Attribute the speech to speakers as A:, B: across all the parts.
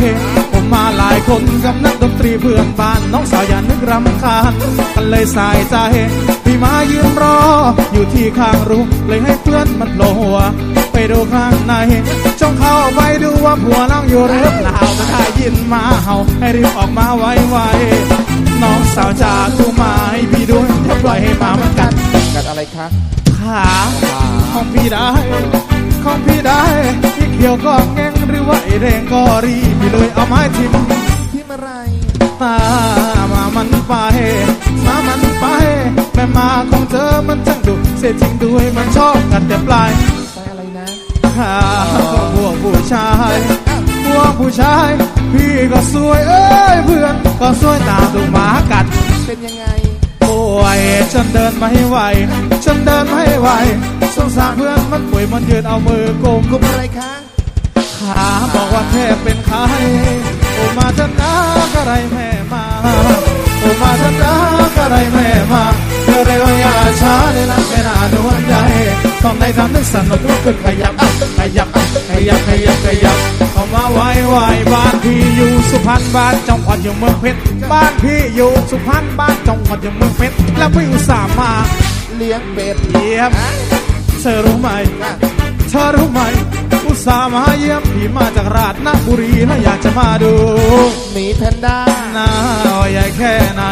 A: อย่างไรผมมาหลายคนกับนักดนตรีเพื่อนบ้าน น้องสาวอย่านึกรำคาญกันเลยสายใจพี่มายืนรอ อยู่ที่ข้างรูเลยให้เพื่อนมันโผล่หัวไปดูข้างในจงเข้าไปดูว่าผัวนั่งอยู่หรือเปล่าถ้าได้ยินมาเห่าให้รีบออกมาไวๆน้องสาวจากดูมาให้พี่ด้วยอย่าปล่อยให้หมามันกัด
B: กันอะไรคะ
A: ขาของพี่ได้ของพี่ได้พี่ เขียวก็แงงหรือว่าไอแดงก็รีพี่เลยเอาไม้ทิ่ม
B: ที่เมื่อไร
A: ตามามันไปมามันไปแม่มาของเธอมันจังดุเสียจริงด้วยมันชอบกันแต่ปลาย
B: ใส่อะไรนะ
A: ขาของพวกผู้ชายพวกผู้ชาย พี่ก็สวยเอ้ยเพื่อนก็สวยตามดูหมากัด
B: เป็นยังไง
A: ป่วยจนเดินไม่ไหวจนเดินไม่ไหวสงสารเพื่อนมันป่วยมันยืนเอามือกุม
B: กลุ่มอะไรคะ
A: ขาบอกว่าแค่เป็นใครโอมาเถอะนะก็ไรแม่มาโอมาเถอะนะก็ไรแม่มาเร็วๆอย่าช้าเลยนะแม่นาดวงใจต้องได้ทำให้สนุกลุกขึ้นขยับขยับขยับขยับขยับเข้ามาไว้ไว้บ้านพี่อยู่สุพรรณบ้านจังหวัดอยู่เมืองเพชรบ้านพี่อยู่สุพรรณบ้านจังหวัดอยู่เมืองเพชรแล้วพี่อุตส่าห์มา
B: เลี้ยงเป็ด
A: เยี่ยม
B: ฮะ
A: เธอรู้ไหม
B: อะ
A: เธอรู้ไหม อุตส่าห์มาเยี่ยมพี่มาจากราชนบุรีและอยากจะมาดู
B: หมีแพนด้า
A: นาว่าใหญ่แค่ไหน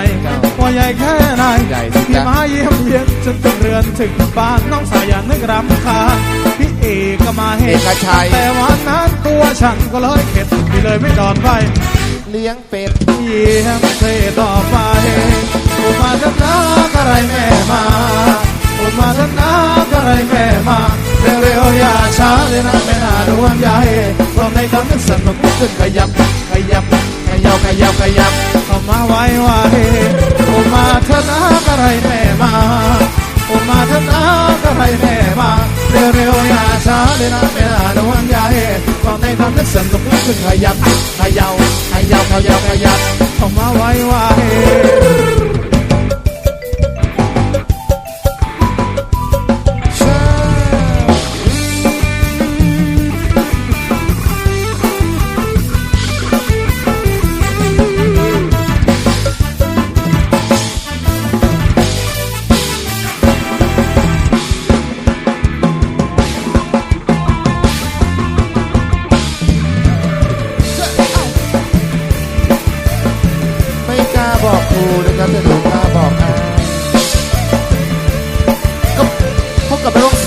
A: ว่าใหญ่แค่ไหน
B: ใหญ่สิจ๊ะ
A: พี่มาเยี่ยมเยียนจนถึงเรือนถึงบ้านน้องสายอย่านึกรำคาญพี่เอกก็มาเห็
B: เอน กชัย
A: แต่วันนั้นตัวฉันก็เลยเข็ดพี่เลยไม่ดอนไว้
B: เลี้ยงเป็ด
A: เยี่ยมเทต่อไปโอมาเถอะนะก็ไรแม่มาโอมาเถอะนะก็ไรแม่มา เร็วๆอย่าช้าเลยนะแม่น่าดวงใจพร้อมในทำให้สนุกขึ้นขยับ ขยับ ขยับขยับขยับเข้ามาไว้ไว้โอมาเถอะนะก็ไรแม่มาโอมาเถอะนะก็ไรแม่มาเร็วๆอย่าช้าเลยนะแม่น่าดวงใจพร้อมในทำให้สนุกขึ้นขยับ ขยับขยับขยับขยับเข้ามาไว้ไว้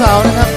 B: บกับลูกสาวนะครับ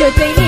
B: You're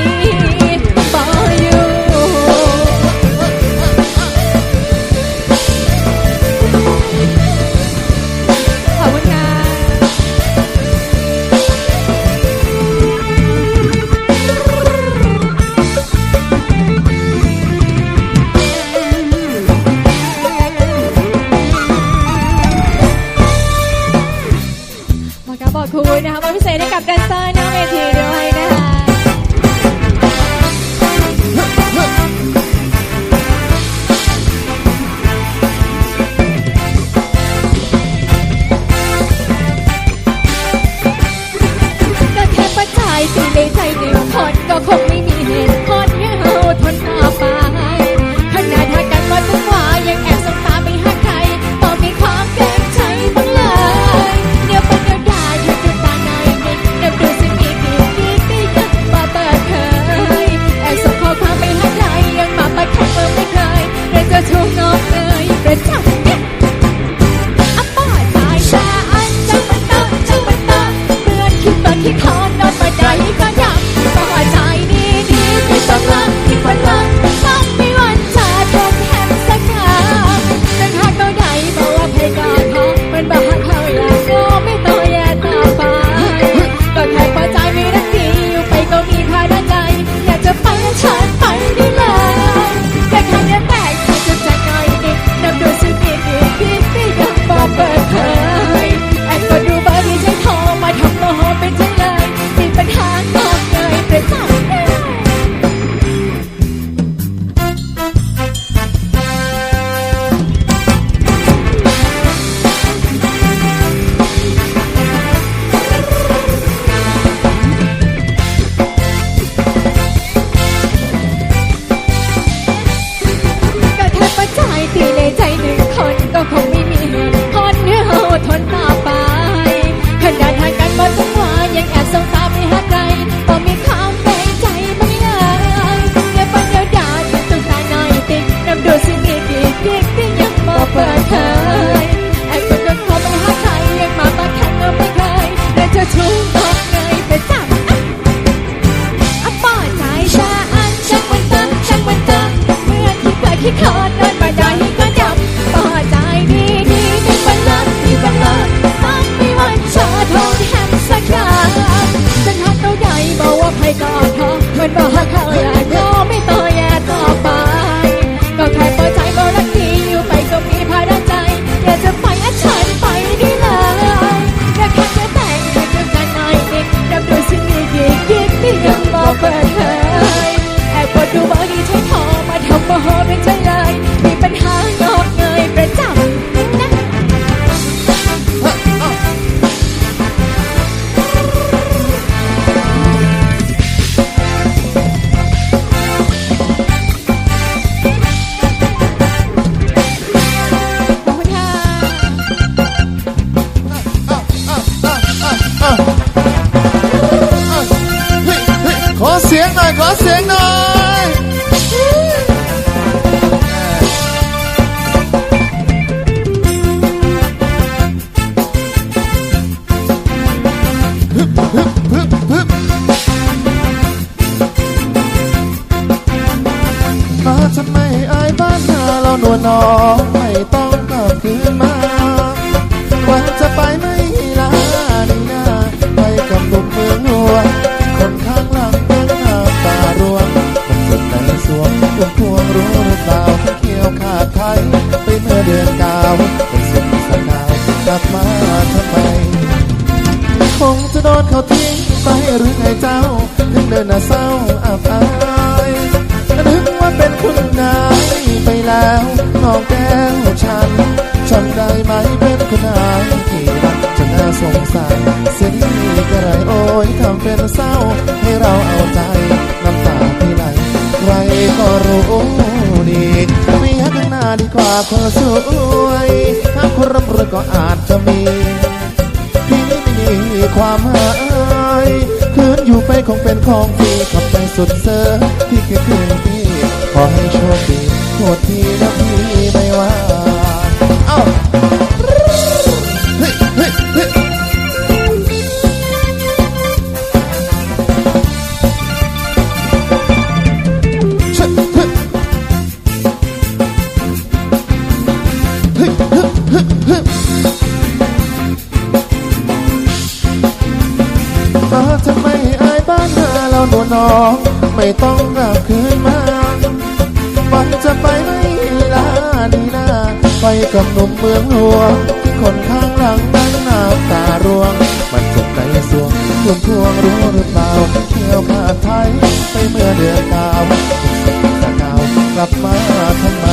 B: ยงหน่อยขอเสียงหน่อยมาทำไมไอ้บ้านนาเราหน
C: วลนอง เขาทิ้งไปหรือไงเจ้า ถึงเดินเศร้าอับอายนึกว่าเป็นคุณนายไปแล้วน้องแก้วฉันจำได้ไหมเป็นคุณนายที่รักจะน่าสงสารเสียดีกระไรโอ้ยทำเป็นเศร้า ให้เราเอาใจน้ำตาที่ไหลไว้ก็รู้ดีมีฮักหน้าดีกว่าคนสวยถ้าคนร่ำรวยก็อาจจะมีที่ไม่มีความหมา คงเป็นของดีขับไปสุดเซอร์พี่คิดถึงพี่ขอให้โชคดีโทษทีนะพี่ องไม่ต้องกลับคืนมาวันจะไปไม่ลาดีนาไปกับหนุ่มเมืองหลวงคนข้างหลังนั่งน้ำตาร่วง มันจุกในสวงรวมพวงรู้หรือเปล่าเที่ยวผ้าไทยไปเมื่อเดือนเก้าตะเก้ากลับมาทำไม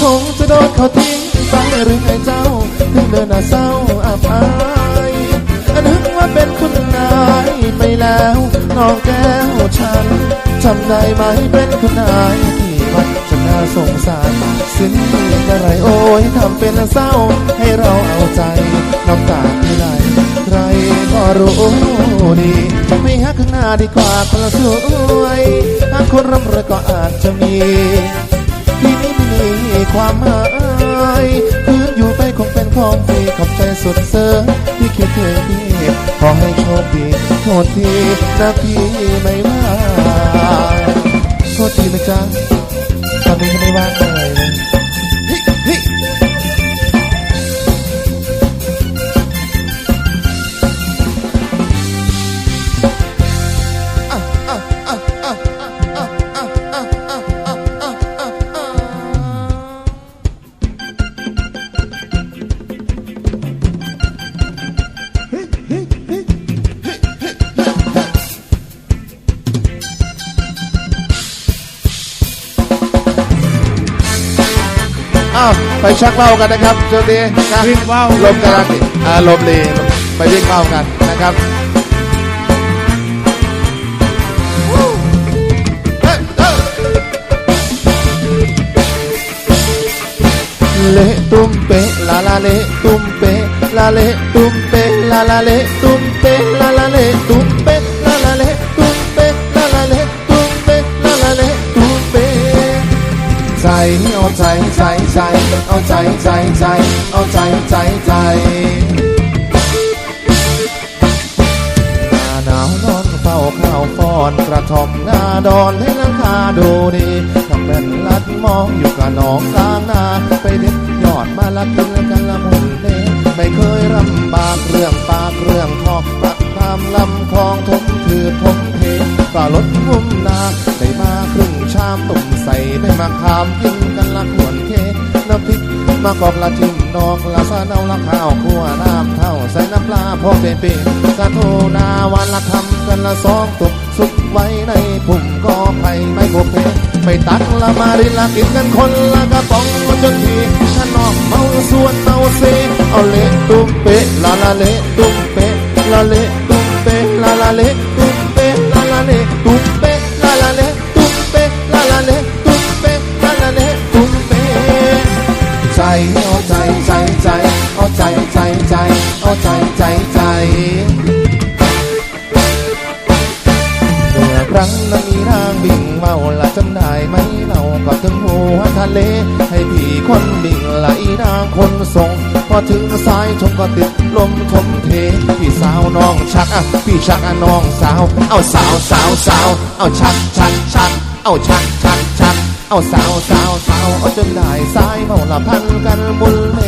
C: คงจะโดนเขาทิ้งไปหรือไงเจ้าถึงเดินหน้าเศร้าอับอายนึกว่า เป็นคุณนายไปแล้วน้องแก้วฉันจำได้ไหมเป็นคุณนายที่มันจะน่าสงสารสิ้นอะไรโอ้ยทำเป็นเศร้า ให้เราเอาใจน้ำตาที่ไหลใครก็รู้ดีไม่ฮักข้างหน้าดีกว่าคนละสวยหากคนร่ำรวยก็อาจจะมีที่นี่ไม่มีความหมายคืนอยู่ไปคงเป็นของฟรีขอบใจ สุดเสริมที่คิดถึงพี่ขอให้โชคดีโทษทีนะพี่ไม่ว่าโทษทีนะจ๊ะตอนนี้ก็ไม่ว่าง ไปชักเล่ากันนะครับเจ้าดีนะ
A: วิ่งว่าว
C: ลมกำลังอ่าลมดีไปวิ่งเล่ากันนะครับเฮ้ยเฮ้ยเละตุ้มเป๊ะลาลาเละตุ้มเป๊ะลาเละตุ้มเป๊ะลาลาเละตุ้มเป๊ะลาลาเละตุ้มเป๊ะ เอาใจใจใจ เอาใจใจใจ เอาใจใจใจหน้าหนาวนอนเฝ้าข้าวฟอนกระทอมหน้าดอนให้ราคาดูดีทำเป็นลัดมองอยู่กับน้องกลางนาไปเด็ดยอดมาละกินกันละมุนเดไม่เคยลำบากเรื่องปากเรื่องทองปักตามลำคลองทมถือทมเทก็ลดงุ่มนาได้มาครึ่งชามตุ่ม ใส่ได้มาขามกินกันละขวนเคน้ำพริกมากอกละทิมนอกละสะเนาละข้าวคั่วน้ำเท่าใส่น้ำปลาพอเป็นปีกระโทนาวันละคำกันละสองตุกสุกไว้ในพุ่มก็ไปไม่โกเพไปตักละมารินละกินกันคนละกระป๋องจนทีถ้านอกเมาส่วนเมาเซเอาเละตุ้มเป๊ะละละเละตุ้มเป๊ะละเละตุ้มเป๊ะละละเละตุ้มเป๊ะละละเละตุ้ม เอาใจใจใจเอาใจใจใจเอาใจใจใจเมื่อครั้งนั้นมีนางบิ่งเมาละจำได้ไหมเราก็ถึงหัวทะเล ให้พี่คนบิ่งไหลนางคนส่งพอถึงสายชมก็ติดลมชมเท พี่สาวน้องชักอะพี่ชักอะน้องสาว เอาสาวสาวสาวเอาชักชักชักเอาชักชักชัก เอาสาวสาวสาวเอาจนได้สายเมาละพันกันบุญเล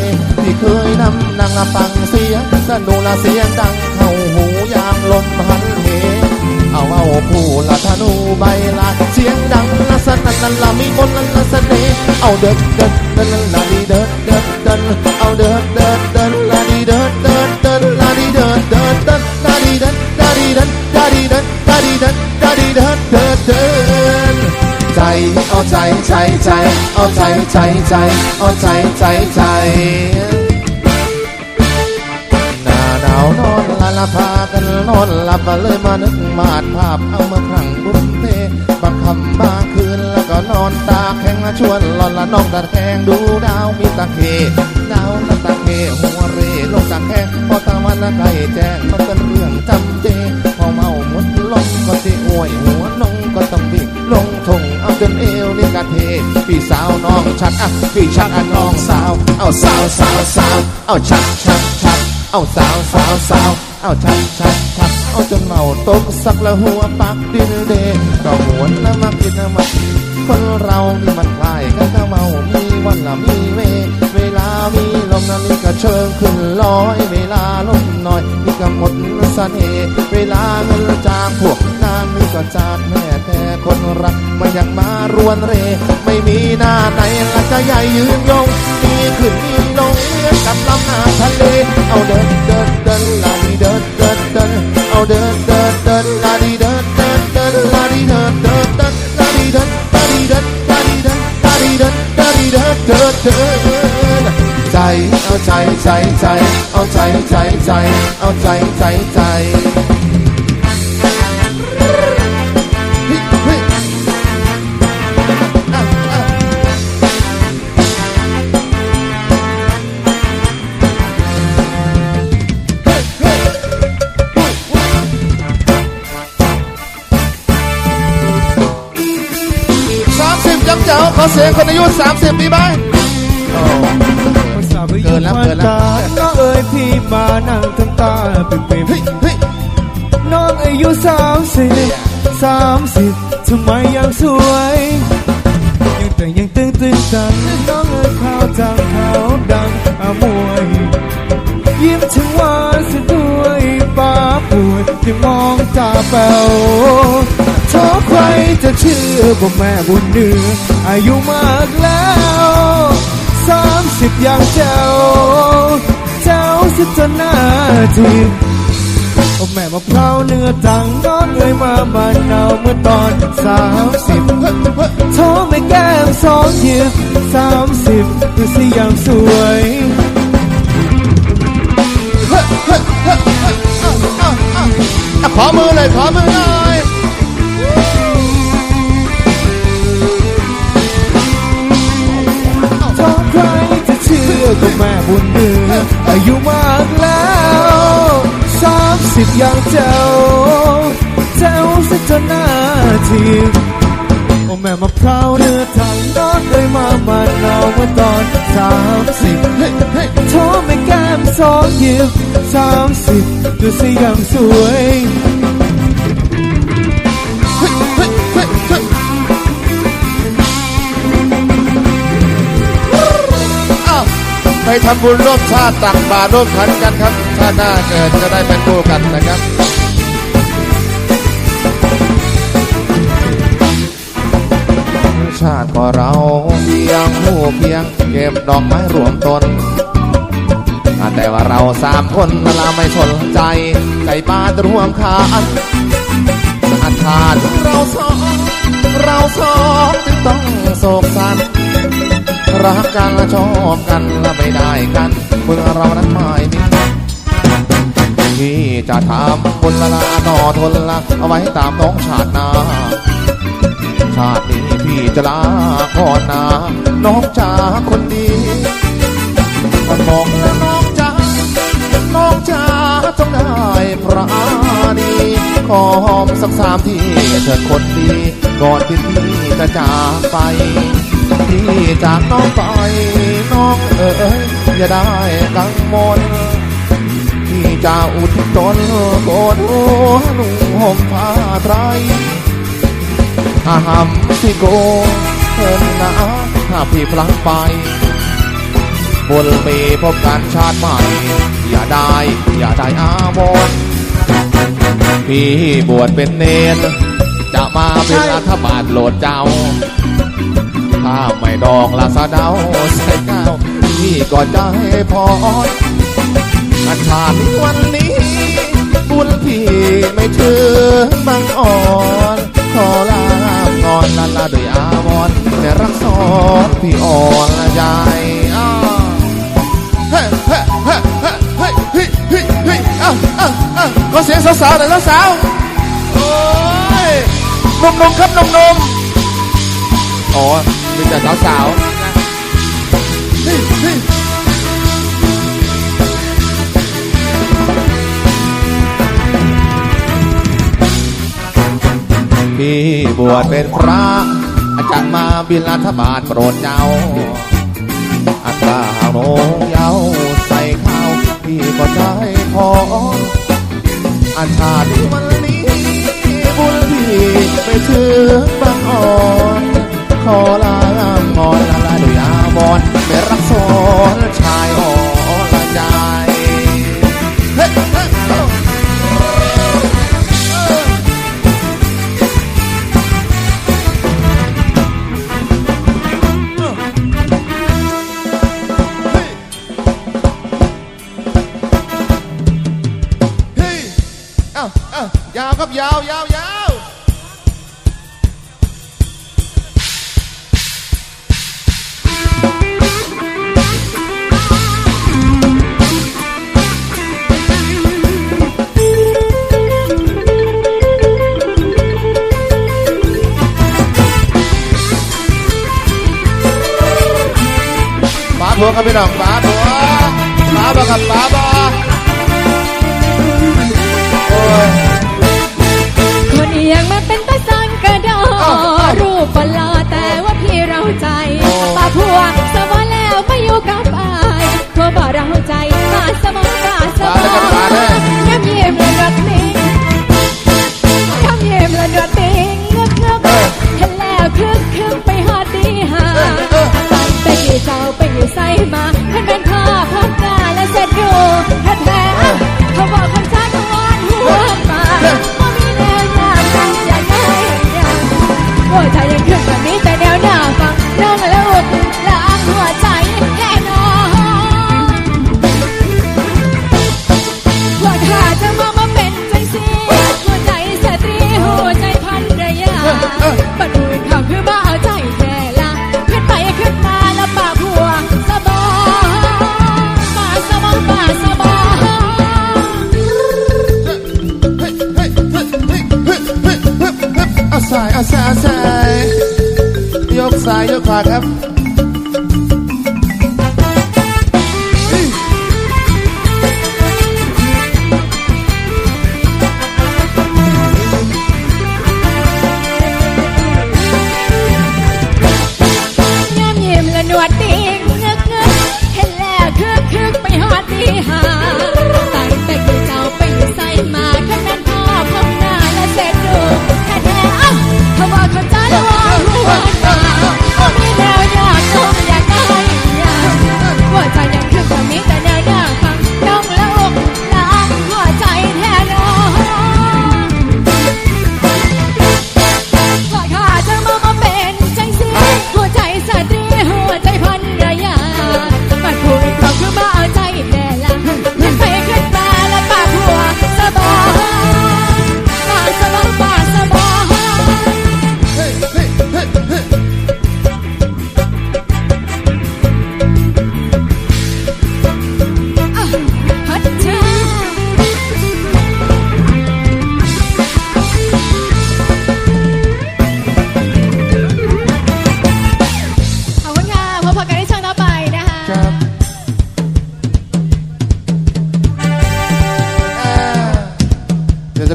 C: ที่เคยนำนางฟังเสียงสนุละเสียงดังเข้าหูยามลมหันเหเอาเอาผู้ละธนูใบละเสียงดังละสนั่นนันละมีมนต์นั่นละเสน่ห์เอาเดินเดินเดินละดีเดินเดินเดินเอาเดินเดินเดินละดีเดินเดินเดินละดีเดินเดินเดินละดีเดินละดีเดินละดีเดินละดีเดินละดีเดินเดินเดิน ใจเอาใจใจใจเอาใจใจใจเอาใจใจใจหน้าหนาวนอนละละพากันนอนหลับเลยมานึกมาดภาพเอามาครั้งบุญเพบางคำบางคืนแล้วก็นอนตาแข็งชวนหลอนละน้องตาแข็งดูดาวมีตาเค พี่ชักอันน้องสาว เอาสาวสาวสาวเอาชักชักชักเอาสาวสาวสาวเอาชักชักชักเอาจนเมาตกสักละหัวปักดินเดก็หวนน้ำมากินน้ำมากินคนเรามีมันคลายกันก็เมา มีวันละมีเวเวลามีลมนั้นนี่ก็เชิงขึ้นลอยเวลาลมน้อยนี่ก็หมดเสน่ห์เวลาเงินจางพวกนางนี่ก็จากแม่แต่คนรักมันยังมารวนเร ไม่มีหน้าไหนละจะใหญ่ยืนยงมีขึ้นมีลงเหมือกับลำน้ำทะเล เอาเดินเดินเดินลาดีเดินเดินเดินเอาเดินเดินเดินลาดีเดินเดินเดินลาดีเดินเดินเดินลาดีเดินลาดีเดินลาดีเดินลาดีเดินลาดีเดินเดินเดิน เอาใจใจใจ เอาใจใจใจ เอาใจใจใจเฮ้ยเฮ้ยอะอะสามสิบจังเจ้าขอเสียงคนอายุสามสิบมีไหม นแล้วเกินแล้ว
D: น้องเอ๋ยพี่มานั่งทำตาเป็นเป็น
C: เฮ้ยเฮ้ย
D: น้องอายุสามสิบสามสิบทำไมยังสวย ยังแต่งยังตึงตึงตังน้องเอ๋ยขาวจางขาวดังอามวยยิ้มถึงหวานเสียด้วยป้าป่วยที่มองตาแป๋วเธอใครจะเชื่อว่าแม่บุญเดืออายุมากแล้ว สามสิบอย่างเจ้า เจ้าสิจนหน้าทีโอ้แม่มะพร้าวเนื้อตังน้องเอ่ยมามันเอาเมื่อตอนสามสิบโทรไม่แก้มสองหยิบสามสิบดูสิยังสวย
C: อะขอมือเลยขอมือหน่อย
D: เชื่อก็แม่บุญเดืออายุมากแล้วสามสิบอย่างเจ้า เจ้าสิจะหน้าทีโอ้แม่มะพร้าวเนื้อทางนองเลยมามันเอาเมื่อตอนสามสิบ
C: เฮ้ยเฮ้ย
D: โทรไม่แก้มสองยิบสามสิบดูสิยังสวย
C: ไปทำบุญร่วมชาติตักบาตรร่วมขันกันครับ ชาติหน้าเกิดจะได้เป็นคู่กันนะครับชาติก็เราเพียงผู้เพียงเก็บดอกไม้รวมตน แต่ว่าเราสามคนเราไม่สนใจใส่บาตรร่วมขาอันอาทานเราสองเราสองจึงต้องโศกสัน รักกันและชอบกันและไม่ได้กัน เมื่อเรานั้นไม่มีที่จะทำบุญละลาต่อทนละเอาไว้ตามน้องชาตินา ชาตินี้พี่จะลาก่อนนะน้องจ๋าคนดีมันมองแล้วน้องจ๋าน้องจ๋าจงได้พระดีขอหอมสักสามทีเถิดคนดีก่อนที่พี่จะจากไป พี่จากน้องไปน้องเอ๋ยอย่าได้กังวลพี่จะอุทิศตนโกนหัวนุ่งห่มผ้าไตรถ้าหำที่โกเพิ่นนะถ้าพี่พลังไปบุญมีพบกันชาติใหม่ อย่าได้ อย่าได้อาวรพี่บวชเป็นเนน จะมาเป็นรัฐบาลโหลดเจ้า ถ้าไม่ดองลาซาเดาใส่เก้าพี่ก็จะให้พรอาชาติวันนี้บุญพี่ไม่ถึงบางอ่อนขอลางอนลาลาด้วยอาวรณ์แต่รักสอนพี่อ่อนละใจอ้าเฮ้เฮ้เฮ้เฮ้เฮ้เฮ้เฮ้เฮ้อ้าอ้าอ้าก็เสียงสาวๆหน่อยสาวๆโอ้ยนุ่มๆครับนุ่มๆอ๋อ มีแต่สาวๆพี่บวชเป็นพระอาจารย์มาบินรัฐบาลโปรดเจ้าอัตราโนเยาใส่ข้าวพี่ก็ใจพออันชา ธุครับพี่น้องสาธุสาธุครับสาธุ
B: คนเอียงมาเป็นตาสังกระดอรูปปลอแต่ว่าพี่เราใจป้าพัวสบายแล้วไปอยู่กับอายขอบ่เราใจมาสมองตาสบมยงแก้มยิ้มรักนี้ เจ้าไปอยู่ไซมาท่านเป็นพ่อพ่อกาและเสร็จอยู่แท้ๆเขาบอก God have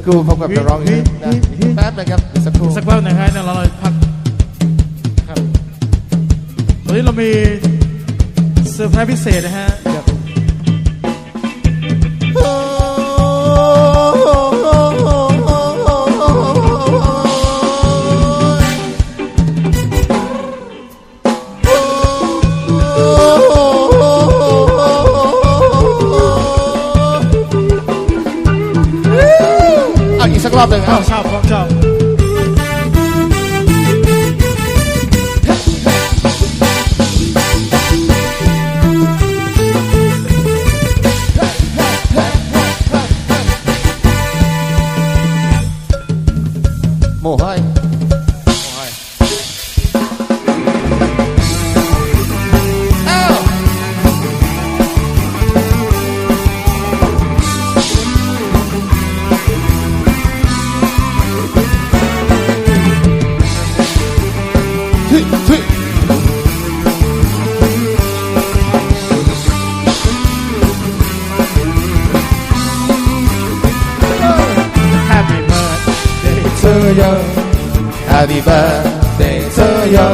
B: ครู่พบ
C: กับ
B: นักร้องอีกนะแป๊บนะค
C: รับสักครู่สักแป๊บนะครับเนี่ร้
A: องเราพักครับตอนนี้เรามีเซอร์ไพรส์พิเศษนะฮะ 插定啊？插放插。
C: Mồ hôi Happy birthday to you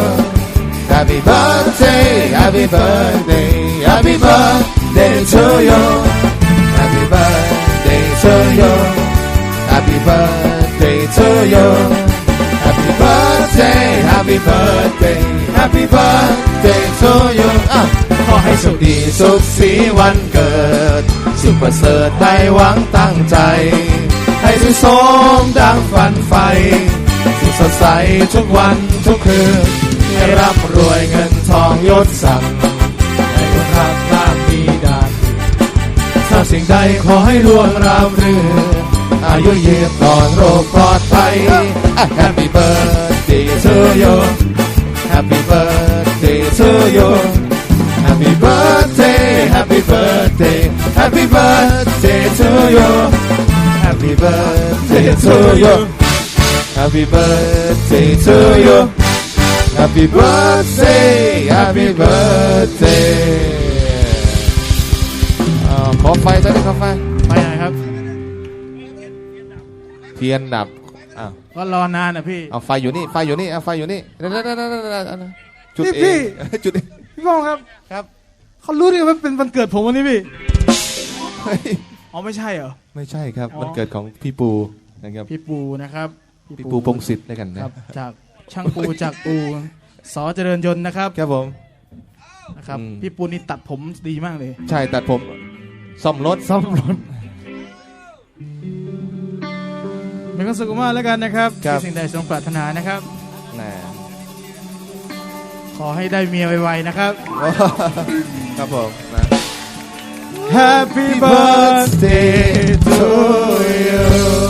C: Happy birthday Happy birthday Happy birthday to you Happy birthday to you Happy birthday to you Happy birthday Happy birthday Happy birthday to you ขอให้สุขดีสุขสีวันเกิด สุขประเสริฐได้หวังตั้งใจ ให้สุขสมดังฝันใฝ่ สดใสทุกวันทุกคืนให้รับรวยเงินทองยศสักให้คนรักหน้ามีดานถ้าสิ่งใดขอให้ล่วงรามเรือ อายุยืนปลอดโรคปลอดภัย Happy birthday to you Happy birthday to you Happy birthday Happy birthday Happy birthday to you Happy birthday to you Happy birthday to you Happy birthday Happy birthday อ่าขอไฟตอนนี้ขอไฟ
A: ไปไหนครับ
C: เทียนดับอ้าว
A: ก็รอนานอะพี่
C: เอาไฟอยู่นี่ ไฟอยู่นี่เอาไฟอยู่นี่เดี๋ยวๆๆๆๆจุด
A: พี่
C: เอ
A: พี่
C: งจุดเอง
A: พี่ป้องครับ
C: ครับ
A: เขารู้ได้ไงว่าเป็นวันเกิดผมวันนี้พี่
C: เฮ้ย
A: อ๋อไม่ใช่เหรอ
C: ไม่ใช่ครับ
A: อ๋อ
C: มันเกิดของพี่ปูนะครับ
A: พี่ปูนะครับ
C: พี่ปูพงศิษฐ์ด้วยกัน
A: ค
C: นะ
A: รับจากช่างปูจากปูสอเจริญยนต์นะครับ
C: ครับผม
A: นะครับ
C: อืม
A: พี่ปูนี่ตัดผมดีมากเลย
C: ใช่ตัดผมซ่อมรถ
A: ซ่อมรถมีความสุขมากแล้วกันนะครับที่สิ่งใดสมปรารถนานะครับ
C: นะ
A: ขอให้ได้เมียไวๆนะครับ
C: ครับผมนะ
A: Happy birthday to you